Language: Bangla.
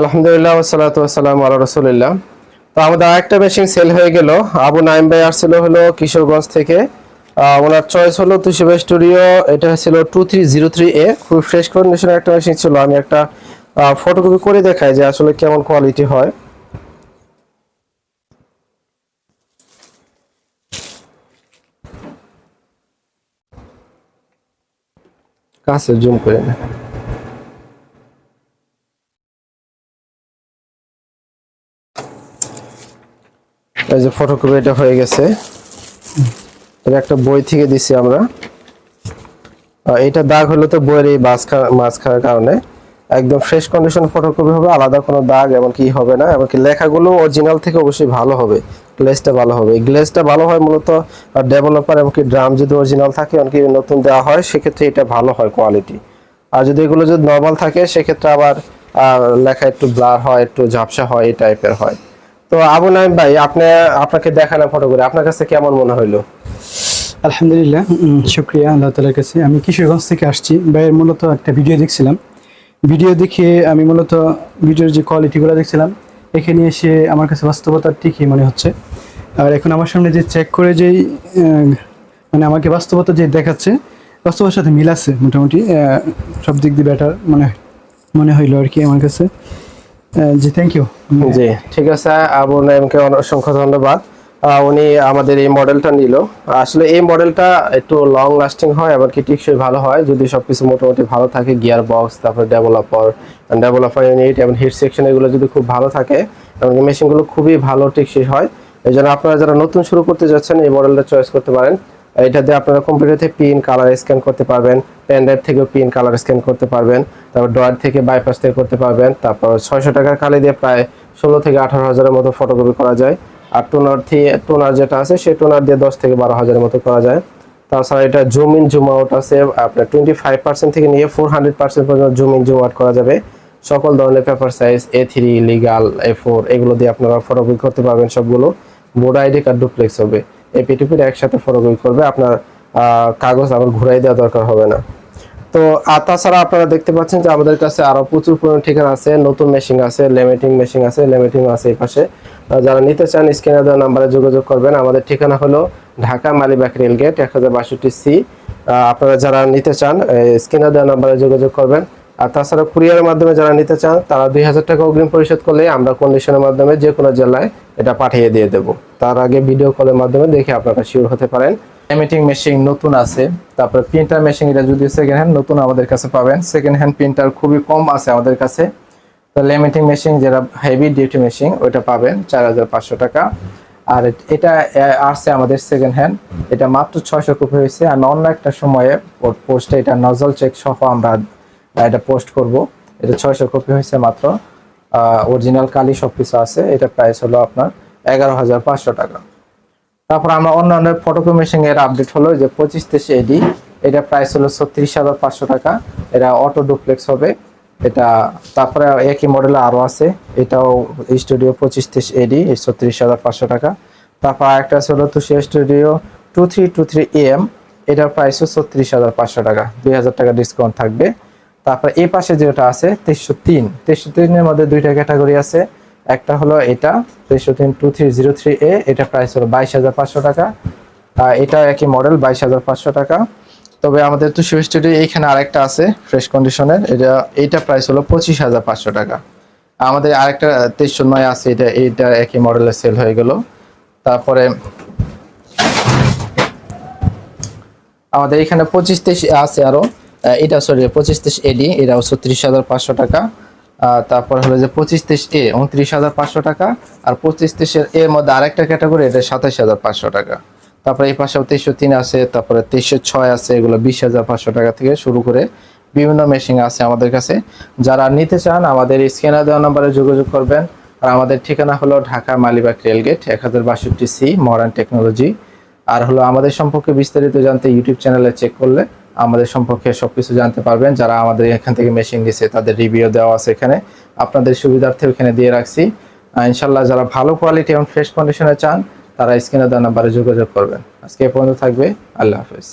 আলহামদুলিল্লাহ ওসালাত ওয়াসালাম আল্লাহ রসুলিল্লাহ। তো আমাদের আরেকটা মেশিন সেল হয়ে গেল। আবু নাইম ভাই আসছিল হলো কিশোরগঞ্জ থেকে। ওনার চয়েস হলো তুষিবা স্টুডিও এটা ছিল two three zero three A খুব ফ্রেশ কন্ডিশনের একটা মেশিন ছিল। আমি একটা ফটোকপি করে দেখাই যে আসলে কেমন কোয়ালিটি হয়। কাছে জুম করে না। এই যে ফটোকপি এটা হয়ে গেছে। এটা একটা বই থেকে দিছি আমরা। এটা দাগ হলো তো বইয়ের এই মাছ খাওয়ার কারণে। একদম ফ্রেশ কন্ডিশন ফটোকপি হবে, আলাদা কোনো দাগ এমনকি হবে না। এমনকি লেখাগুলো অরিজিনাল থেকে অবশ্যই ভালো হবে। গ্লেজটা ভালো হবে। এই গ্লেজটা ভালো হয় মূলত ডেভেলপার এমনকি ড্রাম যদি অরিজিনাল থাকে, এমনকি নতুন দেওয়া হয়, সেক্ষেত্রে এটা ভালো হয় কোয়ালিটি আর যদি এগুলো যদি নর্মাল থাকে, সেক্ষেত্রে আবার লেখা একটু ব্লার হয়, একটু ঝাপসা হয়, এই টাইপের হয়। তো আবু নাইম ভাই, আপনি, আপনাকে দেখানো ফটো করে, আপনার কাছে কেমন মনে হইল? আলহামদুলিল্লাহ শুক্রিয়া আল্লাহ তালার কাছে। আমি কিশোরগঞ্জ থেকে আসছি। ভাইয়ের মূলত একটা ভিডিও দেখছিলাম। ভিডিও দেখে আমি মূলত ভিডিওর যে কোয়ালিটিগুলো দেখছিলাম, এখানে এসে আমার কাছে বাস্তবতা ঠিকই মনে হচ্ছে। আর এখন আমার সামনে যে চেক করে যেই মানে আমাকে বাস্তবতা যে দেখাচ্ছে, বাস্তবতার সাথে মিল আছে মোটামুটি সব দিক দিয়ে বেটার মনে মনে হইল আর কি আমার কাছে। জি থ্যাংক ইউ জি, ঠিক আছে আবু নাইমকে অসংখ্য ধন্যবাদ। উনি আমাদের এই মডেলটা নিল। আসলে এই মডেলটা একটু লং লাস্টিং হয়, এমনকি টিকসই ভালো হয়। যদি সবকিছু মোটামুটি ভালো থাকে গিয়ার বক্স তারপর ডেভেলপার ডেভেলপার ইউনিট এবং হিট সেকশন এগুলো যদি খুব ভালো থাকে, এমনকি মেশিনগুলো খুবই ভালো, টিকসই হয়। এই জন্য আপনারা যারা নতুন শুরু করতে যাচ্ছেন, এই মডেলটা চয়েস করতে পারেন। এটা দিয়ে আপনারা কম্পিউটার থেকে পিন কালার স্ক্যান করতে পারবেন পেন ড্রাইভ থেকেও পিন কালার স্ক্যান করতে পারবেন, তারপর ড্রয়ার থেকে বাইপাস থেকে করতে পারবেন, তারপর ছয়শো টাকার কালি দিয়ে প্রায় ষোলো থেকে আঠারো হাজারের মতো ফটোকপি করা যায়। আর টোনার থেকে টোনার যেটা আছে, সেই টোনার দিয়ে দশ থেকে বারো হাজারের মতো করা যায়। তাছাড়া এটা জুম ইন জুম আউট আছে, আপনার টোয়েন্টি ফাইভ পার্সেন্ট থেকে নিয়ে ফোর হান্ড্রেড পার্সেন্ট পর্যন্ত জুম ইন জুম আউট করা যাবে। সকল ধরনের paper size A three legal A four এগুলো দিয়ে আপনারা ফটোকপি করতে পারবেন সবগুলো। বোর্ড আইডি কার্ড ডুপ্লেক্স হবে। এই পিটিপির একসাথে ফটোকপি করবে, আপনার কাগজ আবার ঘুরাই দেওয়া দরকার হবে না। তো, আর তাছাড়া আপনারা দেখতে পাচ্ছেন যে আমাদের কাছে আরও প্রচুর পরিমাণ ঠিকানা আছে, নতুন মেশিন আছে, লেমিটিং মেশিন আছে লেমিটিং আছে এই পাশে। যারা নিতে চান, স্ক্রিনে দেওয়া নাম্বারে যোগাযোগ করবেন। আমাদের ঠিকানা হলো ঢাকা মালিবাগ রেলগেট এক হাজার বাষট্টি সি। আপনারা যারা নিতে চান স্ক্রিনে দেওয়া নাম্বারে যোগাযোগ করবেন। আর তাছাড়া কুরিয়ারের মাধ্যমে যারা নিতে চান, তারা দুই হাজার টাকা অগ্রিম পরিশোধ করলে আমরা কন্ডিশনের মাধ্যমে যে কোনো জেলায় এটা পাঠিয়ে দিয়ে দেব। তার আগে ভিডিও কলের মাধ্যমে দেখে আপনারা শিওর হতে পারেন। এমিটিং মেশিন নতুন আছে, তারপরে প্রিন্টার মেশিন এটা যদি সেকেন্ড হ্যান্ড নতুন আমাদের কাছে পাবেন। সেকেন্ড হ্যান্ড প্রিন্টার খুবই কম আছে আমাদের কাছে। তো লেমিটিং মেশিন যেটা হেভি ডিউটি মেশিন ওইটা পাবেন চার হাজার পাঁচশো টাকা। আর এটা আসছে আমাদের সেকেন্ড হ্যান্ড এটা মাত্র ছয়শো কপি হয়েছে। আমি অন্য একটা সময়ে ওর পোস্টে এটা নজল চেক সহ আমরা এটা পোস্ট করব। এটা ছয়শো কপি হয়েছে মাত্র। অরিজিনাল কালি সব কিছু আছে। এটা প্রাইস হলো আপনার এগারো হাজার পাঁচশো টাকা। তারপর আমরা অন্যান্য ফটোকপি মেশিন এর আপডেট হলো যে পঁচিশ তেইশ এডি এটা প্রাইস হলো ছত্রিশ হাজার পাঁচশো টাকা। এটা অটো ডুপ্লেক্স হবে। এটা তারপরে একই মডেল আরও আছে। এটাও স্টুডিও পঁচিশ তেইশ এডি ছত্রিশ হাজার পাঁচশো টাকা। তারপর একটা আছে হলো Toshiba studio two three two three M এটার প্রাইস ছত্রিশ হাজার পাঁচশো টাকা। দুই হাজার টাকা ডিসকাউন্ট থাকবে। তারপর এই পাশে যেটা আছে তেইশশো তিন। তেইশশো তিনের মধ্যে দুইটা ক্যাটাগরি আছে। একটা হলো এটা তেইশশো তিন two three zero three A এটা প্রাইস হলো বাইশ হাজার পাঁচশো টাকা। এটা একই মডেল বাইশ হাজার পাঁচশো টাকা। তবে আমাদের তো শিব স্টুডিও এইখানে আরেকটা আছে ফ্রেশ কন্ডিশনের এটা এইটা প্রাইস হলো পঁচিশ হাজার পাঁচশো টাকা। আমাদের আরেকটা তেইশশো নয় আছে এটা এইটা একই মডেলের সেল হয়ে গেল। তারপরে আমাদের এখানে পঁচিশ তেইশ আছে আরও। আহ, এটা সরি পঁচিশ তেইশ এডি এটা ছত্রিশ হাজার পাঁচশো টাকা। তারপর হলো যে পঁচিশ তেইশ এ উনত্রিশ হাজার পাঁচশো টাকা। আর পঁচিশ তেইশের এর মধ্যে আরেকটা ক্যাটাগরি এটা সাতাশ হাজার পাঁচশো টাকা। তারপরে এই পাশেও তেইশশো তিন আছে, তারপরে তেইশশো ছয় আছে, এগুলো বিশ হাজার পাঁচশো টাকা থেকে শুরু করে বিভিন্ন মেশিন আছে আমাদের কাছে। যারা নিতে চান, আমাদের স্ক্যানার দেওয়া নাম্বারে যোগাযোগ করবেন। আর আমাদের ঠিকানা হলো ঢাকা মালিবাগ রেলগেট এক হাজার বাষট্টি সি মডার্ন টেকনোলজি। আর হলো আমাদের সম্পর্কে বিস্তারিত জানতে ইউটিউব চ্যানেলে চেক করলে আমাদের সম্পর্কে সবকিছু জানতে পারবেন। যারা আমাদের এখান থেকে মেশিন নিছে, তাদের রিভিউ দেওয়া আছে এখানে। আপনাদের সুবিধার্থে ওখানে দিয়ে রাখছি। ইনশাল্লাহ যারা ভালো কোয়ালিটি এবং ফ্রেশ কন্ডিশনে চান, তারা স্ক্রিনে দেওয়া নাম্বারে যোগাযোগ করবেন। আজকে পর্যন্ত থাকবে। আল্লাহ হাফেজ।